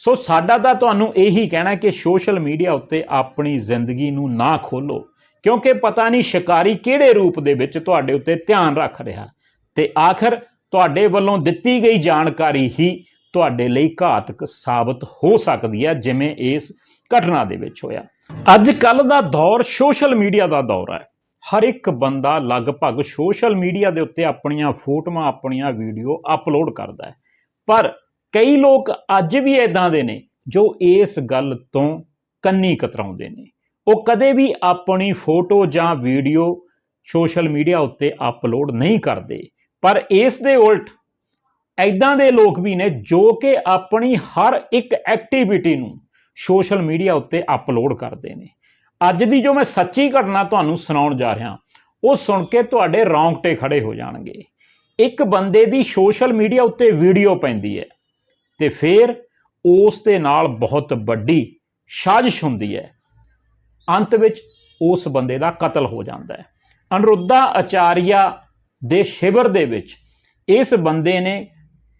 ਸੋ ਸਾਡਾ ਤਾਂ ਤੁਹਾਨੂੰ ਇਹੀ ਕਹਿਣਾ ਕਿ ਸੋਸ਼ਲ ਮੀਡੀਆ ਉੱਤੇ ਆਪਣੀ ਜ਼ਿੰਦਗੀ ਨੂੰ ਨਾ ਖੋਲੋ, ਕਿਉਂਕਿ ਪਤਾ ਨਹੀਂ ਸ਼ਿਕਾਰੀ ਕਿਹੜੇ ਰੂਪ ਦੇ ਵਿੱਚ ਤੁਹਾਡੇ ਉੱਤੇ ਧਿਆਨ ਰੱਖ ਰਿਹਾ। ਤੇ ਆਖਰ ਤੁਹਾਡੇ ਵੱਲੋਂ ਦਿੱਤੀ ਗਈ ਜਾਣਕਾਰੀ ਹੀ ਤੁਹਾਡੇ ਲਈ ਘਾਤਕ ਸਾਬਤ ਹੋ ਸਕਦੀ ਹੈ, ਜਿਵੇਂ ਇਸ ਘਟਨਾ ਦੇ ਵਿੱਚ ਹੋਇਆ। ਅੱਜ ਕੱਲ ਦਾ ਦੌਰ ਸੋਸ਼ਲ ਮੀਡੀਆ ਦਾ ਦੌਰ ਹੈ। ਹਰ ਇੱਕ ਬੰਦਾ ਲਗਭਗ ਸੋਸ਼ਲ ਮੀਡੀਆ ਦੇ ਉੱਤੇ ਆਪਣੀਆਂ ਫੋਟੋਆਂ, ਆਪਣੀਆਂ ਵੀਡੀਓ ਅਪਲੋਡ ਕਰਦਾ ਹੈ। ਪਰ ਕਈ ਲੋਕ ਅੱਜ ਵੀ ਇਦਾਂ ਦੇ ਨੇ ਜੋ ਇਸ ਗੱਲ ਤੋਂ ਕੰਨੀ ਕਤਰਾਉਂਦੇ ਨੇ। ਉਹ ਕਦੇ ਵੀ ਆਪਣੀ ਫੋਟੋ ਜਾਂ ਵੀਡੀਓ ਸੋਸ਼ਲ ਮੀਡੀਆ ਉੱਤੇ ਅਪਲੋਡ ਨਹੀਂ ਕਰਦੇ। ਪਰ ਇਸ ਦੇ ਉਲਟ ਐਦਾਂ ਦੇ ਲੋਕ ਵੀ ਨੇ ਜੋ ਕਿ ਆਪਣੀ ਹਰ ਇੱਕ ਐਕਟੀਵਿਟੀ ਨੂੰ ਸੋਸ਼ਲ ਮੀਡੀਆ ਉੱਤੇ ਅਪਲੋਡ ਕਰਦੇ ਨੇ। ਅੱਜ ਦੀ ਜੋ ਮੈਂ ਸੱਚੀ ਘਟਨਾ ਤੁਹਾਨੂੰ ਸੁਣਾਉਣ ਜਾ ਰਿਹਾ, ਉਹ ਸੁਣ ਕੇ ਤੁਹਾਡੇ ਰੌਂਗਟੇ ਖੜੇ ਹੋ ਜਾਣਗੇ। ਇੱਕ ਬੰਦੇ ਦੀ ਸੋਸ਼ਲ ਮੀਡੀਆ ਉੱਤੇ ਵੀਡੀਓ ਪੈਂਦੀ ਹੈ। ਤੇ ਫਿਰ ਉਸ ਦੇ ਨਾਲ ਬਹੁਤ ਵੱਡੀ ਸਾਜ਼ਿਸ਼ ਹੁੰਦੀ ਹੈ। ਅੰਤ ਵਿੱਚ ਉਸ ਬੰਦੇ ਦਾ ਕਤਲ ਹੋ ਜਾਂਦਾ ਹੈ। ਅਨਰੁੱਧਾ ਆਚਾਰੀਆ ਦੇ ਸ਼ਿਵਰ ਦੇ ਵਿੱਚ ਇਸ ਬੰਦੇ ਨੇ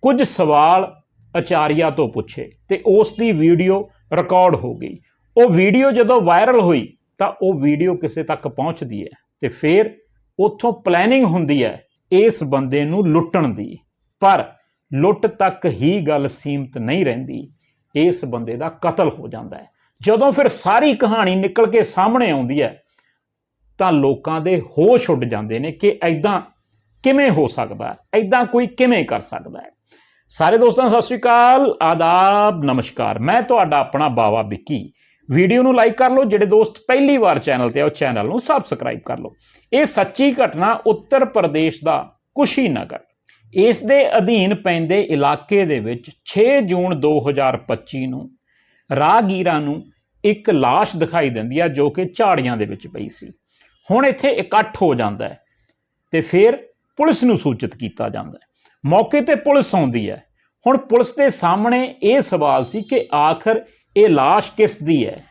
ਕੁਝ ਸਵਾਲ ਆਚਾਰੀਆ ਤੋਂ ਪੁੱਛੇ ਤੇ ਉਸ ਦੀ ਵੀਡੀਓ ਰਿਕਾਰਡ ਹੋ ਗਈ। ਉਹ ਵੀਡੀਓ ਜਦੋਂ ਵਾਇਰਲ ਹੋਈ ਤਾਂ ਉਹ ਵੀਡੀਓ ਕਿਸੇ ਤੱਕ ਪਹੁੰਚਦੀ ਹੈ ਤੇ ਫਿਰ ਉੱਥੋਂ ਪਲੈਨਿੰਗ ਹੁੰਦੀ ਹੈ ਇਸ ਬੰਦੇ ਨੂੰ ਲੁੱਟਣ ਦੀ। ਪਰ ਲੁੱਟ ਤੱਕ ਹੀ ਗੱਲ ਸੀਮਤ ਨਹੀਂ ਰਹਿੰਦੀ, ਇਸ ਬੰਦੇ ਦਾ ਕਤਲ ਹੋ ਜਾਂਦਾ ਹੈ। ਜਦੋਂ ਫਿਰ ਸਾਰੀ ਕਹਾਣੀ ਨਿਕਲ ਕੇ ਸਾਹਮਣੇ ਆਉਂਦੀ ਹੈ, ਤਾਂ ਲੋਕਾਂ ਦੇ ਹੋਸ਼ ਉੱਡ ਜਾਂਦੇ ਨੇ ਕਿ ਐਦਾਂ ਕਿਵੇਂ ਹੋ ਸਕਦਾ ਹੈ ਐਦਾਂ ਕੋਈ ਕਿਵੇਂ ਕਰ ਸਕਦਾ ਹੈ। ਸਾਰੇ ਦੋਸਤਾਂ, ਸਤਿ ਸ਼੍ਰੀ ਅਕਾਲ, ਆਦਾਬ, ਨਮਸਕਾਰ। ਮੈਂ ਤੁਹਾਡਾ ਆਪਣਾ ਬਾਵਾ ਵਿੱਕੀ। ਵੀਡੀਓ ਨੂੰ ਲਾਈਕ ਕਰ ਲਓ, ਜਿਹੜੇ ਦੋਸਤ ਪਹਿਲੀ ਵਾਰ ਚੈਨਲ ਤੇ ਆ, ਉਹ ਚੈਨਲ ਨੂੰ ਸਬਸਕ੍ਰਾਈਬ ਕਰ ਲਓ। ਇਹ ਸੱਚੀ ਘਟਨਾ ਉੱਤਰ ਪ੍ਰਦੇਸ਼ ਦਾ ਕੁਸ਼ੀਨਗਰ ਇਸ ਦੇ ਅਧੀਨ ਪੈਂਦੇ ਇਲਾਕੇ ਦੇ ਵਿੱਚ 6 ਜੂਨ 2025 ਨੂੰ ਰਾਹਗੀਰਾਂ ਨੂੰ ਇੱਕ ਲਾਸ਼ ਦਿਖਾਈ ਦਿੰਦੀ ਹੈ ਜੋ ਕਿ ਝਾੜੀਆਂ ਦੇ ਵਿੱਚ ਪਈ ਸੀ। ਹੁਣ ਇੱਥੇ ਇਕੱਠ ਹੋ ਜਾਂਦਾ ਹੈ ਤੇ ਫਿਰ ਪੁਲਿਸ ਨੂੰ ਸੂਚਿਤ ਕੀਤਾ ਜਾਂਦਾ ਹੈ। ਮੌਕੇ ਤੇ ਪੁਲਿਸ ਆਉਂਦੀ ਹੈ। ਹੁਣ ਪੁਲਿਸ ਦੇ ਸਾਹਮਣੇ ਇਹ ਸਵਾਲ ਸੀ ਕਿ ਆਖਰ ਇਹ ਲਾਸ਼ ਕਿਸ ਦੀ ਹੈ?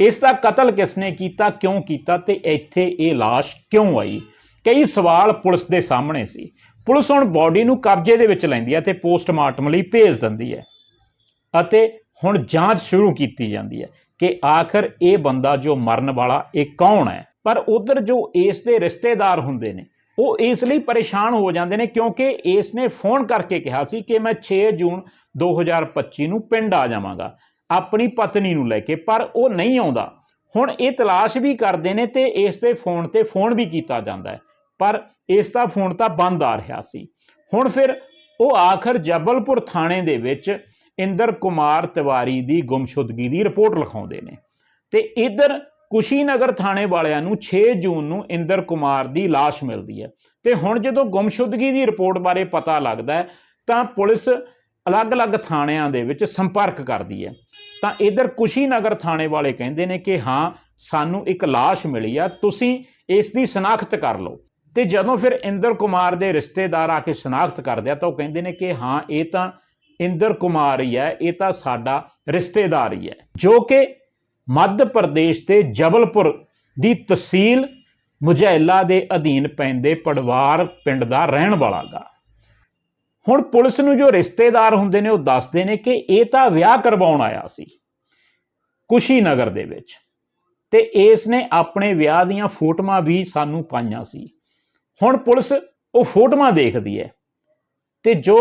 ਇਸ ਦਾ ਕਤਲ ਕਿਸ ਨੇ ਕੀਤਾ, ਕਿਉਂ ਕੀਤਾ ਤੇ ਇੱਥੇ ਇਹ ਲਾਸ਼ ਕਿਉਂ ਆਈ? ਕਈ ਸਵਾਲ ਪੁਲਿਸ ਦੇ ਸਾਹਮਣੇ ਸੀ। ਪੁਲਿਸ ਹੁਣ ਬਾਡੀ ਨੂੰ ਕਬਜ਼ੇ ਦੇ ਵਿੱਚ ਲੈਂਦੀ ਹੈ ਤੇ ਪੋਸਟਮਾਰਟਮ ਲਈ ਭੇਜ ਦਿੰਦੀ ਹੈ। ਅਤੇ ਹੁਣ ਜਾਂਚ ਸ਼ੁਰੂ ਕੀਤੀ ਜਾਂਦੀ ਹੈ ਕਿ ਆਖਰ ਇਹ ਬੰਦਾ ਜੋ ਮਰਨ ਵਾਲਾ ਇਹ ਕੌਣ ਹੈ। ਪਰ ਉਧਰ ਜੋ ਇਸ ਦੇ ਰਿਸ਼ਤੇਦਾਰ ਹੁੰਦੇ ਨੇ, ਉਹ ਇਸ ਲਈ ਪਰੇਸ਼ਾਨ ਹੋ ਜਾਂਦੇ ਨੇ ਕਿਉਂਕਿ ਇਸ ਨੇ ਫੋਨ ਕਰਕੇ ਕਿਹਾ ਸੀ ਕਿ ਮੈਂ 6 ਜੂਨ 2025 ਨੂੰ ਪਿੰਡ ਆ ਜਾਵਾਂਗਾ, ਆਪਣੀ ਪਤਨੀ ਨੂੰ ਲੈ ਕੇ, ਪਰ ਉਹ ਨਹੀਂ ਆਉਂਦਾ। ਹੁਣ ਇਹ ਤਲਾਸ਼ ਵੀ ਕਰਦੇ ਨੇ ਤੇ ਇਸ ਦੇ ਫੋਨ ਤੇ ਫੋਨ ਵੀ ਕੀਤਾ ਜਾਂਦਾ ਹੈ। ਪਰ ਇਸ ਦਾ ਫੋਨ ਤਾਂ ਬੰਦ ਆ ਰਿਹਾ ਸੀ। ਹੁਣ ਫਿਰ ਉਹ ਆਖਰ ਜਬਲਪੁਰ ਥਾਣੇ ਦੇ ਵਿੱਚ ਇੰਦਰ ਕੁਮਾਰ ਤਿਵਾਰੀ ਦੀ ਗੁੰਮਸ਼ੁਦਗੀ ਦੀ ਰਿਪੋਰਟ ਲਿਖਾਉਂਦੇ ਨੇ। ਤੇ ਇਧਰ ਕੁਸ਼ੀਨਗਰ ਥਾਣੇ ਵਾਲਿਆਂ ਨੂੰ 6 ਜੂਨ ਨੂੰ ਇੰਦਰ ਕੁਮਾਰ ਦੀ ਲਾਸ਼ ਮਿਲਦੀ ਹੈ। ਤੇ ਹੁਣ ਜਦੋਂ ਗੁੰਮਸ਼ੁਦਗੀ ਦੀ ਰਿਪੋਰਟ ਬਾਰੇ ਪਤਾ ਲੱਗਦਾ ਹੈ, ਤਾਂ ਪੁਲਿਸ ਅਲੱਗ-ਅਲੱਗ ਥਾਣਿਆਂ ਦੇ ਵਿੱਚ ਸੰਪਰਕ ਕਰਦੀ ਹੈ। ਤਾਂ ਇਧਰ ਕੁਸ਼ੀਨਗਰ ਥਾਣੇ ਵਾਲੇ ਕਹਿੰਦੇ ਨੇ ਕਿ ਹਾਂ, ਸਾਨੂੰ ਇੱਕ ਲਾਸ਼ ਮਿਲੀ ਆ, ਤੁਸੀਂ ਇਸ ਦੀ ਸ਼ਨਾਖਤ ਕਰ ਲਓ। ਤੇ ਜਦੋਂ ਫਿਰ ਇੰਦਰ ਕੁਮਾਰ ਦੇ ਰਿਸ਼ਤੇਦਾਰ ਆ ਕੇ ਸ਼ਨਾਖਤ ਕਰਦੇ ਆ ਤਾਂ ਉਹ ਕਹਿੰਦੇ ਨੇ ਕਿ ਹਾਂ, ਇਹ ਤਾਂ ਇੰਦਰ ਕੁਮਾਰ ਹੀ ਹੈ, ਇਹ ਤਾਂ ਸਾਡਾ ਰਿਸ਼ਤੇਦਾਰ ਹੀ ਹੈ। ਜੋ ਕਿ ਮੱਧ ਪ੍ਰਦੇਸ਼ ਦੇ ਜਬਲਪੁਰ ਦੀ ਤਹਿਸੀਲ ਮੁਜੈਲਾ ਦੇ ਅਧੀਨ ਪੈਂਦੇ ਪੜਵਾਰ ਪਿੰਡ ਦਾ ਰਹਿਣ ਵਾਲਾ ਗਾ। ਹੁਣ ਪੁਲਿਸ ਨੂੰ ਜੋ ਰਿਸ਼ਤੇਦਾਰ ਹੁੰਦੇ ਨੇ, ਉਹ ਦੱਸਦੇ ਨੇ ਕਿ ਇਹ ਤਾਂ ਵਿਆਹ ਕਰਵਾਉਣ ਆਇਆ ਸੀ ਕੁਸ਼ੀਨਗਰ ਦੇ ਵਿੱਚ ਤੇ ਇਸ ਨੇ ਆਪਣੇ ਵਿਆਹ ਦੀਆਂ ਫੋਟੋਆਂ ਵੀ ਸਾਨੂੰ ਪਾਈਆਂ ਸੀ। ਹੁਣ ਪੁਲਿਸ ਉਹ ਫੋਟੋਆਂ ਦੇਖਦੀ ਹੈ ਤੇ ਜੋ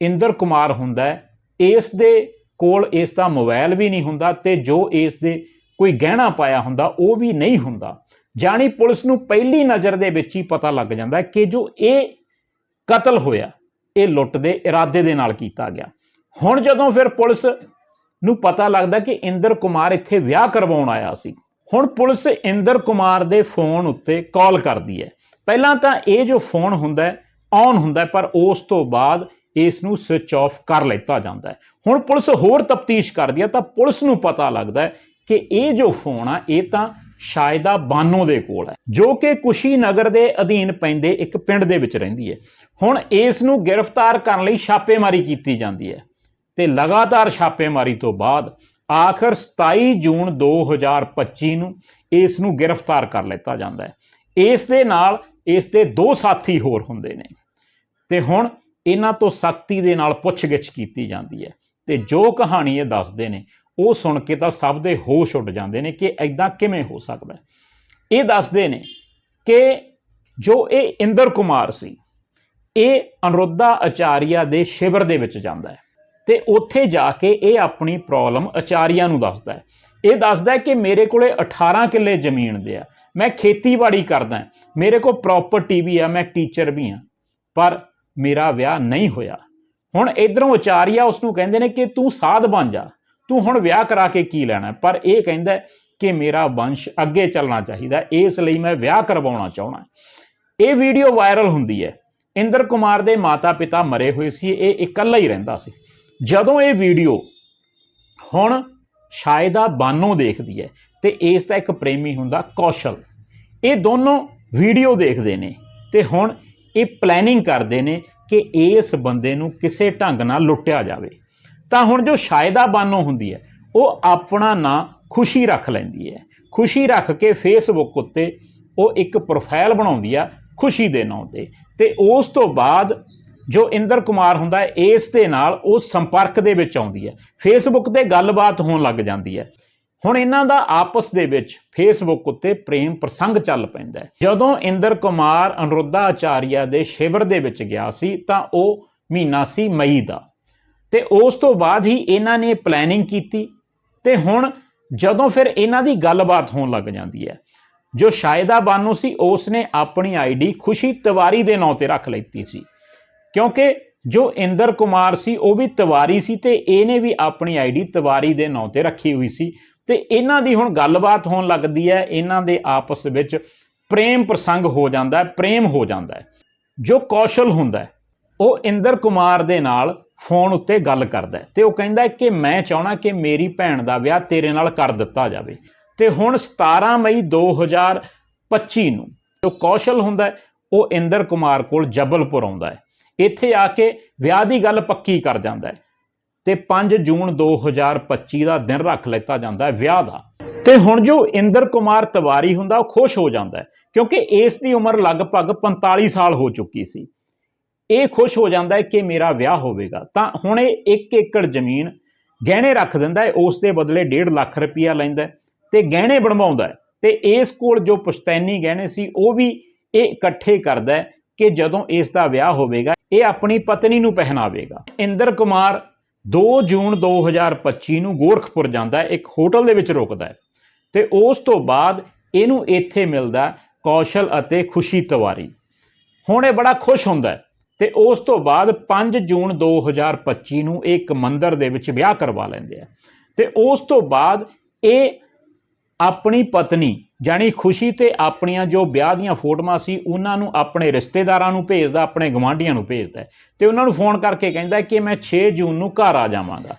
ਇੰਦਰ ਕੁਮਾਰ ਹੁੰਦਾ ਹੈ, ਇਸ ਦੇ ਕੋਲ ਇਸ ਦਾ ਮੋਬਾਈਲ ਵੀ ਨਹੀਂ ਹੁੰਦਾ ਤੇ ਜੋ ਇਸ ਦੇ ਕੋਈ ਗਹਿਣਾ ਪਾਇਆ ਹੁੰਦਾ, ਉਹ ਵੀ ਨਹੀਂ ਹੁੰਦਾ। ਜਾਣੀ ਪੁਲਿਸ ਨੂੰ ਪਹਿਲੀ ਨਜ਼ਰ ਦੇ ਵਿੱਚ ਹੀ ਪਤਾ ਲੱਗ ਜਾਂਦਾ ਕਿ ਜੋ ਇਹ ਕਤਲ ਹੋਇਆ, ਇਹ ਲੁੱਟ ਦੇ ਇਰਾਦੇ ਦੇ ਨਾਲ ਕੀਤਾ ਗਿਆ। ਹੁਣ ਜਦੋਂ ਫਿਰ ਪੁਲਿਸ ਨੂੰ ਪਤਾ ਲੱਗਦਾ ਕਿ ਇੰਦਰ ਕੁਮਾਰ ਇੱਥੇ ਵਿਆਹ ਕਰਵਾਉਣ ਆਇਆ ਸੀ, ਹੁਣ ਪੁਲਿਸ ਇੰਦਰ ਕੁਮਾਰ ਦੇ ਫੋਨ ਉੱਤੇ ਕਾਲ ਕਰਦੀ ਹੈ। ਪਹਿਲਾਂ ਤਾਂ ਇਹ ਜੋ ਫੋਨ ਹੁੰਦਾ ਹੈ ਔਨ ਹੁੰਦਾ ਪਰ ਉਸ ਤੋਂ ਬਾਅਦ ਇਸ ਨੂੰ ਸਵਿਚ ਆਫ ਕਰ ਲਿੱਤਾ ਜਾਂਦਾ ਹੈ। ਹੁਣ ਪੁਲਿਸ ਹੋਰ ਤਫਤੀਸ਼ ਕਰਦੀ ਹੈ, ਤਾਂ ਪੁਲਿਸ ਨੂੰ ਪਤਾ ਲੱਗਦਾ ਹੈ ਕਿ ਇਹ ਜੋ ਫੋਨ ਆ, ਇਹ ਤਾਂ ਸ਼ਾਇਦਾ ਬਾਨੋ ਦੇ ਕੋਲ ਹੈ, ਜੋ ਕਿ ਕੁਸ਼ੀ ਨਗਰ ਦੇ ਅਧੀਨ ਪੈਂਦੇ ਇੱਕ ਪਿੰਡ ਦੇ ਵਿੱਚ ਰਹਿੰਦੀ ਹੈ। ਹੁਣ ਇਸ ਨੂੰ ਗ੍ਰਿਫਤਾਰ ਕਰਨ ਲਈ ਛਾਪੇਮਾਰੀ ਕੀਤੀ ਜਾਂਦੀ ਹੈ ਤੇ ਲਗਾਤਾਰ ਛਾਪੇਮਾਰੀ ਤੋਂ ਬਾਅਦ ਆਖਰ 27 ਜੂਨ 2025 ਨੂੰ ਇਸ ਨੂੰ ਗ੍ਰਿਫਤਾਰ ਕਰ ਲਿੱਤਾ ਜਾਂਦਾ ਹੈ। ਇਸ ਦੇ ਨਾਲ ਇਸ ਦੇ ਦੋ ਸਾਥੀ ਹੋਰ ਹੁੰਦੇ ਨੇ। ਤੇ ਹੁਣ ਇਹਨਾਂ ਤੋਂ ਸਖਤੀ ਦੇ ਨਾਲ ਪੁੱਛਗਿੱਛ ਕੀਤੀ ਜਾਂਦੀ ਹੈ ਤੇ ਜੋ ਕਹਾਣੀ ਇਹ ਦੱਸਦੇ ਨੇ, ਉਹ ਸੁਣ ਕੇ ਤਾਂ ਸਭ ਦੇ ਹੋਸ਼ ਉੱਡ ਜਾਂਦੇ ਨੇ ਕਿ ਐਦਾਂ ਕਿਵੇਂ ਹੋ ਸਕਦਾ ਇਹ ਦੱਸਦੇ ਨੇ ਕਿ ਜੋ ਇਹ ਇੰਦਰ ਕੁਮਾਰ ਸੀ, ਇਹ ਅਨਰੁੱਧਾ ਆਚਾਰੀਆ ਦੇ ਸ਼ਿਵਰ ਦੇ ਵਿੱਚ ਜਾਂਦਾ ਹੈ ਤੇ ਉੱਥੇ ਜਾ ਕੇ ਇਹ ਆਪਣੀ ਪ੍ਰੋਬਲਮ ਆਚਾਰੀਆ ਨੂੰ ਦੱਸਦਾ ਹੈ। ਇਹ ਦੱਸਦਾ ਕਿ ਮੇਰੇ ਕੋਲੇ 18 ਕਿੱਲੇ ਜ਼ਮੀਨ ਦੇ ਆ। ਮੈਂ ਖੇਤੀਬਾੜੀ ਕਰਦਾ ਮੇਰੇ ਕੋਲ ਪ੍ਰਾਪਰਟੀ ਵੀ ਆ, ਮੈਂ ਟੀਚਰ ਵੀ ਆ ਪਰ ਮੇਰਾ ਵਿਆਹ ਨਹੀਂ ਹੋਇਆ। ਹੁਣ ਇਧਰੋਂ ਆਚਾਰੀਆ ਉਸ ਨੂੰ ਕਹਿੰਦੇ ਨੇ ਕਿ ਤੂੰ ਸਾਧ ਬਣ ਜਾ। ਤੂੰ ਹੁਣ ਵਿਆਹ ਕਰਾ ਕੇ ਕੀ ਲੈਣਾ ਪਰ ਇਹ ਕਹਿੰਦਾ ਕਿ ਮੇਰਾ ਵੰਸ਼ ਅੱਗੇ ਚੱਲਣਾ ਚਾਹੀਦਾ ਇਸ ਲਈ ਮੈਂ ਵਿਆਹ ਕਰਵਾਉਣਾ ਚਾਹਣਾ ਇਹ ਵੀਡੀਓ ਵਾਇਰਲ ਹੁੰਦੀ ਹੈ। ਇੰਦਰ ਕੁਮਾਰ ਦੇ ਮਾਤਾ-ਪਿਤਾ ਮਰੇ ਹੋਏ ਸੀ। ਇਹ ਇਕੱਲਾ ਹੀ ਰਹਿੰਦਾ ਸੀ। ਜਦੋਂ ਇਹ ਵੀਡੀਓ ਹੁਣ ਸ਼ਾਇਦਾ ਬਾਨੋ ਦੇਖਦੀ ਹੈ ਤੇ ਇਸ ਦਾ ਇੱਕ ਪ੍ਰੇਮੀ ਹੁੰਦਾ ਕੌਸ਼ਲ। ਇਹ ਦੋਨੋਂ ਵੀਡੀਓ ਦੇਖਦੇ ਨੇ ਤੇ ਹੁਣ ਇਹ ਪਲੈਨਿੰਗ ਕਰਦੇ ਨੇ ਕਿ ਇਸ ਬੰਦੇ ਨੂੰ ਕਿਸੇ ਢੰਗ ਨਾਲ ਲੁੱਟਿਆ ਜਾਵੇ। ਤਾਂ ਹੁਣ ਜੋ ਸ਼ਾਇਦਾ ਬਾਨੋ ਹੁੰਦੀ ਹੈ, ਉਹ ਆਪਣਾ ਨਾਂ ਖੁਸ਼ੀ ਰੱਖ ਲੈਂਦੀ ਹੈ। ਖੁਸ਼ੀ ਰੱਖ ਕੇ ਫੇਸਬੁੱਕ ਉੱਤੇ ਉਹ ਇੱਕ ਪ੍ਰੋਫਾਈਲ ਬਣਾਉਂਦੀ ਆ ਖੁਸ਼ੀ ਦੇ ਨਾਂ ਤੇ। ਤੇ ਉਸ ਤੋਂ ਬਾਅਦ ਜੋ ਇੰਦਰ ਕੁਮਾਰ ਹੁੰਦਾ ਇਸ ਦੇ ਨਾਲ ਉਹ ਸੰਪਰਕ ਦੇ ਵਿੱਚ ਆਉਂਦੀ ਹੈ। ਫੇਸਬੁੱਕ ਤੇ ਗੱਲਬਾਤ ਹੋਣ ਲੱਗ ਜਾਂਦੀ ਹੈ। ਹੁਣ ਇਹਨਾਂ ਦਾ ਆਪਸ ਦੇ ਵਿੱਚ ਫੇਸਬੁੱਕ ਉੱਤੇ ਪ੍ਰੇਮ ਪ੍ਰਸੰਗ ਚੱਲ ਪੈਂਦਾ ਹੈ। ਜਦੋਂ ਇੰਦਰ ਕੁਮਾਰ ਅਨੁਰੁੱਧਾ ਆਚਾਰੀਆ ਦੇ ਸ਼ਿਵਰ ਦੇ ਵਿੱਚ ਗਿਆ ਸੀ, ਤਾਂ ਉਹ ਮਹੀਨਾ ਸੀ ਮਈ ਦਾ। ਤੇ ਉਸ ਤੋਂ ਬਾਅਦ ਹੀ ਇਹਨਾਂ ਨੇ ਪਲੈਨਿੰਗ ਕੀਤੀ ਤੇ ਹੁਣ ਜਦੋਂ ਫਿਰ ਇਹਨਾਂ ਦੀ ਗੱਲਬਾਤ ਹੋਣ ਲੱਗ ਜਾਂਦੀ ਹੈ, ਜੋ ਸ਼ਾਇਦਾ ਬਾਨੂ ਸੀ, ਉਸ ਨੇ ਆਪਣੀ ਆਈਡੀ ਖੁਸ਼ੀ ਤਿਵਾਰੀ ਦੇ ਨਾਂ ਤੇ ਰੱਖ ਲਈ ਸੀ। ਕਿਉਂਕਿ ਜੋ ਇੰਦਰ ਕੁਮਾਰ ਸੀ, ਉਹ ਵੀ ਤਿਵਾਰੀ ਸੀ ਤੇ ਇਹਨੇ ਵੀ ਆਪਣੀ ਆਈਡੀ ਤਿਵਾਰੀ ਦੇ ਨਾਂ ਤੇ ਰੱਖੀ ਹੋਈ ਸੀ। ਤੇ ਇਹਨਾਂ ਦੀ ਹੁਣ ਗੱਲਬਾਤ ਹੋਣ ਲੱਗਦੀ ਹੈ, ਇਹਨਾਂ ਦੇ ਆਪਸ ਵਿੱਚ ਪ੍ਰੇਮ ਪ੍ਰਸੰਗ ਹੋ ਜਾਂਦਾ ਹੈ, ਪ੍ਰੇਮ ਹੋ ਜਾਂਦਾ ਹੈ। ਜੋ ਕੌਸ਼ਲ ਹੁੰਦਾ ਹੈ, ਉਹ ਇੰਦਰ ਕੁਮਾਰ ਦੇ ਨਾਲ ਫੋਨ ਉੱਤੇ ਗੱਲ ਕਰਦਾ ਹੈ ਤੇ ਉਹ ਕਹਿੰਦਾ ਕਿ ਮੈਂ ਚਾਹਣਾ ਕਿ ਮੇਰੀ ਭੈਣ ਦਾ ਵਿਆਹ ਤੇਰੇ ਨਾਲ ਕਰ ਦਿੱਤਾ ਜਾਵੇ। ਤੇ ਹੁਣ 17 ਮਈ 2025 ਨੂੰ ਜੋ ਕੌਸ਼ਲ ਹੁੰਦਾ ਉਹ ਇੰਦਰ ਕੁਮਾਰ ਕੋਲ ਜਬਲਪੁਰ ਆਉਂਦਾ ਹੈ। ਇੱਥੇ ਆ ਕੇ ਵਿਆਹ ਦੀ ਗੱਲ ਪੱਕੀ ਕਰ ਜਾਂਦਾ ਹੈ ਤੇ 5 ਜੂਨ 2025 ਦਾ ਦਿਨ ਰੱਖ ਲਿੱਤਾ ਜਾਂਦਾ ਹੈ ਵਿਆਹ ਦਾ। ਤੇ ਹੁਣ ਜੋ ਇੰਦਰ ਕੁਮਾਰ ਤਿਵਾਰੀ ਹੁੰਦਾ, ਉਹ ਖੁਸ਼ ਹੋ ਜਾਂਦਾ ਹੈ ਕਿਉਂਕਿ ਇਸ ਦੀ ਉਮਰ ਲਗਭਗ 45 ਸਾਲ ਹੋ ਚੁੱਕੀ ਸੀ। ਇਹ ਖੁਸ਼ ਹੋ ਜਾਂਦਾ ਹੈ ਕਿ ਮੇਰਾ ਵਿਆਹ ਹੋਵੇਗਾ। ਤਾਂ ਹੁਣ ਇਹ 1 ਏਕੜ ਜ਼ਮੀਨ ਗਹਿਣੇ ਰੱਖ ਦਿੰਦਾ ਹੈ, ਉਸ ਦੇ ਬਦਲੇ 1.5 ਲੱਖ ਰੁਪਇਆ ਲੈਂਦਾ ਹੈ ਤੇ ਗਹਿਣੇ ਬਣਵਾਉਂਦਾ ਹੈ ਤੇ ਇਸ ਕੋਲ ਜੋ ਪੁਸ਼ਤੈਨੀ ਗਹਿਣੇ ਸੀ, ਉਹ ਵੀ ਇਹ ਇਕੱਠੇ ਕਰਦਾ ਕਿ ਜਦੋਂ ਇਸ ਦਾ ਵਿਆਹ ਹੋਵੇਗਾ, ਇਹ ਆਪਣੀ ਪਤਨੀ ਨੂੰ ਪਹਿਨਾਵੇਗਾ। ਇੰਦਰ ਕੁਮਾਰ 2 ਜੂਨ 2025 ਨੂੰ ਗੋਰਖਪੁਰ ਜਾਂਦਾ ਇੱਕ ਹੋਟਲ ਦੇ ਵਿੱਚ ਰੁਕਦਾ ਹੈ ਤੇ ਉਸ ਤੋਂ ਬਾਅਦ ਇਹਨੂੰ ਇੱਥੇ ਮਿਲਦਾ ਕੌਸ਼ਲ ਅਤੇ ਖੁਸ਼ੀ ਤਿਵਾਰੀ। ਹੁਣ ਇਹ ਬੜਾ ਖੁਸ਼ ਹੁੰਦਾ ਹੈ ਤੇ ਉਸ ਤੋਂ ਬਾਅਦ 5 ਜੂਨ 2025 ਨੂੰ ਇਹ ਇੱਕ ਮੰਦਰ ਦੇ ਵਿੱਚ ਵਿਆਹ ਕਰਵਾ ਲੈਂਦੇ ਆ। ਤੇ ਉਸ ਤੋਂ ਬਾਅਦ ਇਹ ਆਪਣੀ ਪਤਨੀ ਜਾਨੀ ਖੁਸ਼ੀ ਤੇ ਆਪਣੀਆਂ ਜੋ ਵਿਆਹ ਦੀਆਂ ਫੋਟੋਆਂ ਸੀ, ਉਹਨਾਂ ਨੂੰ ਆਪਣੇ ਰਿਸ਼ਤੇਦਾਰਾਂ ਨੂੰ ਭੇਜਦਾ, ਆਪਣੇ ਗਵਾਂਢੀਆਂ ਨੂੰ ਭੇਜਦਾ ਹੈ। ਤੇ ਉਹਨਾਂ ਨੂੰ ਫੋਨ ਕਰਕੇ ਕਹਿੰਦਾ ਕਿ ਮੈਂ 6 ਜੂਨ ਨੂੰ ਘਰ ਆ ਜਾਵਾਂਗਾ।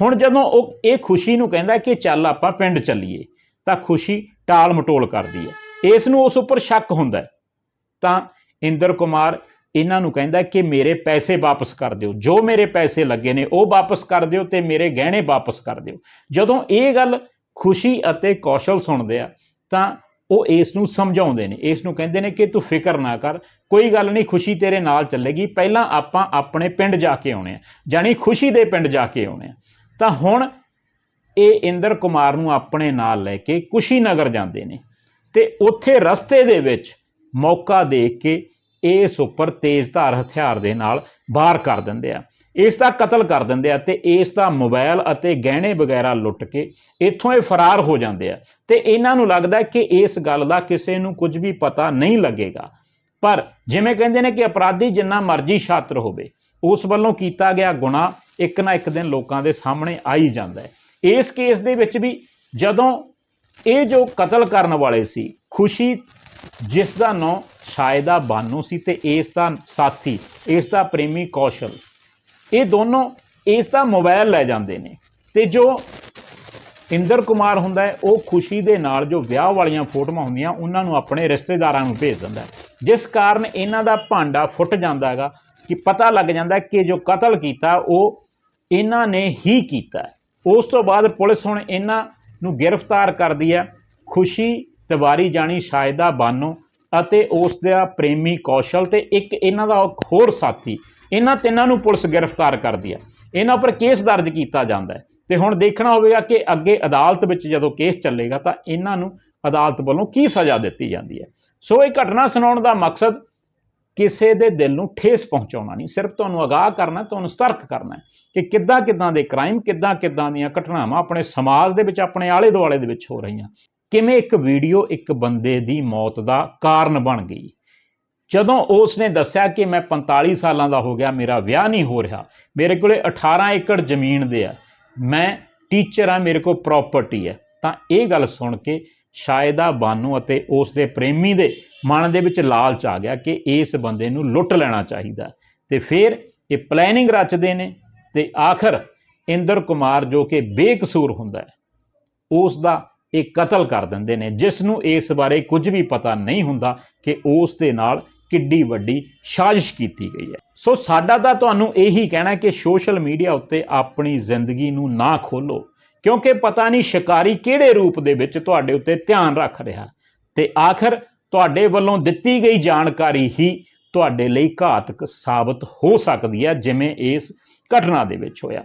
ਹੁਣ ਜਦੋਂ ਉਹ ਇਹ ਖੁਸ਼ੀ ਨੂੰ ਕਹਿੰਦਾ ਕਿ ਚੱਲ ਆਪਾਂ ਪਿੰਡ ਚੱਲੀਏ, ਤਾਂ ਖੁਸ਼ੀ ਟਾਲ ਮਟੋਲ ਕਰਦੀ ਹੈ। ਇਸ ਨੂੰ ਉਸ ਉੱਪਰ ਸ਼ੱਕ ਹੁੰਦਾ ਤਾਂ ਇੰਦਰ ਕੁਮਾਰ ਇਹਨਾਂ ਨੂੰ ਕਹਿੰਦਾ ਕਿ ਮੇਰੇ ਪੈਸੇ ਵਾਪਸ ਕਰ ਦਿਓ। ਜੋ ਮੇਰੇ ਪੈਸੇ ਲੱਗੇ ਨੇ, ਉਹ ਵਾਪਸ ਕਰ ਦਿਓ ਤੇ ਮੇਰੇ ਗਹਿਣੇ ਵਾਪਸ ਕਰ ਦਿਓ। ਜਦੋਂ ਇਹ ਗੱਲ ਖੁਸ਼ੀ ਅਤੇ ਕੌਸ਼ਲ ਸੁਣਦੇ ਆ, ਤਾਂ ਉਹ ਇਸ ਨੂੰ ਸਮਝਾਉਂਦੇ ਨੇ। ਇਸ ਨੂੰ ਕਹਿੰਦੇ ਨੇ ਕਿ ਤੂੰ ਫਿਕਰ ਨਾ ਕਰ, ਕੋਈ ਗੱਲ ਨਹੀਂ, ਖੁਸ਼ੀ ਤੇਰੇ ਨਾਲ ਚੱਲੇਗੀ। ਪਹਿਲਾਂ ਆਪਾਂ ਆਪਣੇ ਪਿੰਡ ਜਾ ਕੇ ਆਉਣੇ ਆ ਜਾਨੀ ਖੁਸ਼ੀ ਦੇ ਪਿੰਡ ਜਾ ਕੇ ਆਉਣੇ ਆ। ਤਾਂ ਹੁਣ ਇਹ ਇੰਦਰ ਕੁਮਾਰ ਨੂੰ ਆਪਣੇ ਨਾਲ ਲੈ ਕੇ ਕੁਸ਼ੀਨਗਰ ਜਾਂਦੇ ਨੇ ਤੇ ਉੱਥੇ ਰਸਤੇ ਦੇ ਵਿੱਚ ਮੌਕਾ ਦੇਖ ਕੇ ਇਸ ਉੱਪਰ ਤੇਜ਼ਧਾਰ ਹਥਿਆਰ ਦੇ ਨਾਲ ਵਾਰ ਕਰ ਦਿੰਦੇ ਆ। ਇਸ ਦਾ ਕਤਲ ਕਰ ਦਿੰਦੇ ਆ ਤੇ ਇਸ ਦਾ ਮੋਬਾਈਲ ਅਤੇ ਗਹਿਣੇ ਵਗੈਰਾ ਲੁੱਟ ਕੇ ਇੱਥੋਂ ਇਹ ਫਰਾਰ ਹੋ ਜਾਂਦੇ ਆ। ਤੇ ਇਹਨਾਂ ਨੂੰ ਲੱਗਦਾ ਕਿ ਇਸ ਗੱਲ ਦਾ ਕਿਸੇ ਨੂੰ ਕੁਝ ਵੀ ਪਤਾ ਨਹੀਂ ਲੱਗੇਗਾ। ਪਰ ਜਿਵੇਂ ਕਹਿੰਦੇ ਨੇ ਕਿ ਅਪਰਾਧੀ ਜਿੰਨਾ ਮਰਜ਼ੀ ਛਾਤਰ ਹੋਵੇ, ਉਸ ਵੱਲੋਂ ਕੀਤਾ ਗਿਆ ਗੁਨਾਹ ਇੱਕ ਨਾ ਇੱਕ ਦਿਨ ਲੋਕਾਂ ਦੇ ਸਾਹਮਣੇ ਆ ਹੀ ਜਾਂਦਾ ਹੈ। ਇਸ ਕੇਸ ਦੇ ਵਿੱਚ ਵੀ ਜਦੋਂ ਇਹ ਜੋ ਕਤਲ ਕਰਨ ਵਾਲੇ ਸੀ, ਖੁਸ਼ੀ ਜਿਸ ਦਾ ਨਾਂ ਸ਼ਾਇਦਾ ਬਾਨੂ ਸੀ ਤੇ ਇਸ ਦਾ ਸਾਥੀ, ਇਸ ਦਾ ਪ੍ਰੇਮੀ ਕੌਸ਼ਲ ਇਹ ਦੋਨੋਂ ਇਸ ਦਾ ਮੋਬਾਈਲ ਲੈ ਜਾਂਦੇ ਨੇ। ਤੇ ਜੋ ਇੰਦਰ ਕੁਮਾਰ ਹੁੰਦਾ ਹੈ, ਉਹ ਖੁਸ਼ੀ ਦੇ ਨਾਲ ਜੋ ਵਿਆਹ ਵਾਲੀਆਂ ਫੋਟੋਆਂ ਹੁੰਦੀਆਂ, ਉਹਨਾਂ ਨੂੰ ਆਪਣੇ ਰਿਸ਼ਤੇਦਾਰਾਂ ਨੂੰ ਭੇਜ ਦਿੰਦਾ ਜਿਸ ਕਾਰਨ ਇਹਨਾਂ ਦਾ ਭਾਂਡਾ ਫੁੱਟ ਜਾਂਦਾ ਹੈਗਾ ਕਿ ਪਤਾ ਲੱਗ ਜਾਂਦਾ ਕਿ ਜੋ ਕਤਲ ਕੀਤਾ, ਉਹ ਇਹਨਾਂ ਨੇ ਹੀ ਕੀਤਾ ਉਸ ਤੋਂ ਬਾਅਦ ਪੁਲਿਸ ਹੁਣ ਇਹਨਾਂ ਨੂੰ ਗ੍ਰਿਫਤਾਰ ਕਰਦੀ ਹੈ। ਖੁਸ਼ੀ ਤਿਵਾਰੀ ਜਾਣੀ ਸ਼ਾਇਦਾ ਬਾਨੋ ਅਤੇ ਉਸ ਦਾ ਪ੍ਰੇਮੀ ਕੌਸ਼ਲ ਤੇ ਇੱਕ ਇਹਨਾਂ ਦਾ ਹੋਰ ਸਾਥੀ, ਇਹਨਾਂ ਤਿੰਨਾਂ ਨੂੰ ਪੁਲਿਸ ਗ੍ਰਿਫਤਾਰ ਕਰਦੀ ਹੈ। ਇਹਨਾਂ ਉੱਪਰ ਕੇਸ ਦਰਜ ਕੀਤਾ ਜਾਂਦਾ ਹੈ। ਤੇ ਹੁਣ ਦੇਖਣਾ ਹੋਵੇਗਾ ਕਿ ਅੱਗੇ ਅਦਾਲਤ ਵਿੱਚ ਜਦੋਂ ਕੇਸ ਚੱਲੇਗਾ ਤਾਂ ਇਹਨਾਂ ਨੂੰ ਅਦਾਲਤ ਵੱਲੋਂ ਕੀ ਸਜ਼ਾ ਦਿੱਤੀ ਜਾਂਦੀ ਹੈ। ਸੋ ਇਹ ਘਟਨਾ ਸੁਣਾਉਣ ਦਾ ਮਕਸਦ ਕਿਸੇ ਦੇ ਦਿਲ ਨੂੰ ਠੇਸ ਪਹੁੰਚਾਉਣਾ ਨਹੀਂ, ਸਿਰਫ ਤੁਹਾਨੂੰ ਅਗਾਹ ਕਰਨਾ ਤੁਹਾਨੂੰ ਸਤਰਕ ਕਰਨਾ ਹੈ ਕਿ ਕਿੱਦਾਂ ਕਿੱਦਾਂ ਦੇ ਕ੍ਰਾਈਮ ਕਿੱਦਾਂ ਕਿੱਦਾਂ ਦੀਆਂ ਘਟਨਾਵਾਂ ਆਪਣੇ ਸਮਾਜ ਦੇ ਵਿੱਚ, ਆਪਣੇ ਆਲੇ ਦੁਆਲੇ ਦੇ ਵਿੱਚ ਹੋ ਰਹੀਆਂ। ਕਿਵੇਂ ਇੱਕ ਵੀਡੀਓ ਇੱਕ ਬੰਦੇ ਦੀ ਮੌਤ ਦਾ ਕਾਰਨ ਬਣ ਗਈ? ਜਦੋਂ ਉਸ ਨੇ ਦੱਸਿਆ ਕਿ ਮੈਂ 45 ਸਾਲਾਂ ਦਾ ਹੋ ਗਿਆ, ਮੇਰਾ ਵਿਆਹ ਨਹੀਂ ਹੋ ਰਿਹਾ, ਮੇਰੇ ਕੋਲੇ 18 ਏਕੜ ਜ਼ਮੀਨ ਦੇ ਆ, ਮੈਂ ਟੀਚਰ ਆ, ਮੇਰੇ ਕੋਲ ਪ੍ਰਾਪਰਟੀ ਹੈ, ਤਾਂ ਇਹ ਗੱਲ ਸੁਣ ਕੇ ਸ਼ਾਇਦਾ ਬਾਨੂ ਅਤੇ ਉਸ ਦੇ ਪ੍ਰੇਮੀ ਦੇ ਮਨ ਦੇ ਵਿੱਚ ਲਾਲਚ ਆ ਗਿਆ ਕਿ ਇਸ ਬੰਦੇ ਨੂੰ ਲੁੱਟ ਲੈਣਾ ਚਾਹੀਦਾ। ਤੇ ਫਿਰ ਇਹ ਪਲੈਨਿੰਗ ਰਚਦੇ ਨੇ ਤੇ ਆਖਰ ਇੰਦਰ ਕੁਮਾਰ ਜੋ ਕਿ ਬੇਕਸੂਰ ਹੁੰਦਾ ਹੈ ਉਸ ਦਾ ਇਹ ਕਤਲ ਕਰ ਦਿੰਦੇ ਨੇ ਜਿਸ ਨੂੰ ਇਸ ਬਾਰੇ ਕੁਝ ਵੀ ਪਤਾ ਨਹੀਂ ਹੁੰਦਾ ਕਿ ਉਸ ਦੇ ਨਾਲ ਕਿੱਡੀ ਵੱਡੀ ਸਾਜ਼ਿਸ਼ ਕੀਤੀ ਗਈ ਹੈ। ਸੋ ਸਾਡਾ ਤਾਂ ਤੁਹਾਨੂੰ ਇਹੀ ਕਹਿਣਾ ਕਿ ਸੋਸ਼ਲ ਮੀਡੀਆ ਉੱਤੇ ਆਪਣੀ ਜ਼ਿੰਦਗੀ ਨੂੰ ਨਾ ਖੋਲੋ ਕਿਉਂਕਿ ਪਤਾ ਨਹੀਂ ਸ਼ਿਕਾਰੀ ਕਿਹੜੇ ਰੂਪ ਦੇ ਵਿੱਚ ਤੁਹਾਡੇ ਉੱਤੇ ਧਿਆਨ ਰੱਖ ਰਿਹਾ। ਤੇ ਆਖਰ ਤੁਹਾਡੇ ਵੱਲੋਂ ਦਿੱਤੀ ਗਈ ਜਾਣਕਾਰੀ ਹੀ ਤੁਹਾਡੇ ਲਈ ਘਾਤਕ ਸਾਬਤ ਹੋ ਸਕਦੀ ਹੈ, ਜਿਵੇਂ ਇਸ ਘਟਨਾ ਦੇ ਵਿੱਚ ਹੋਇਆ।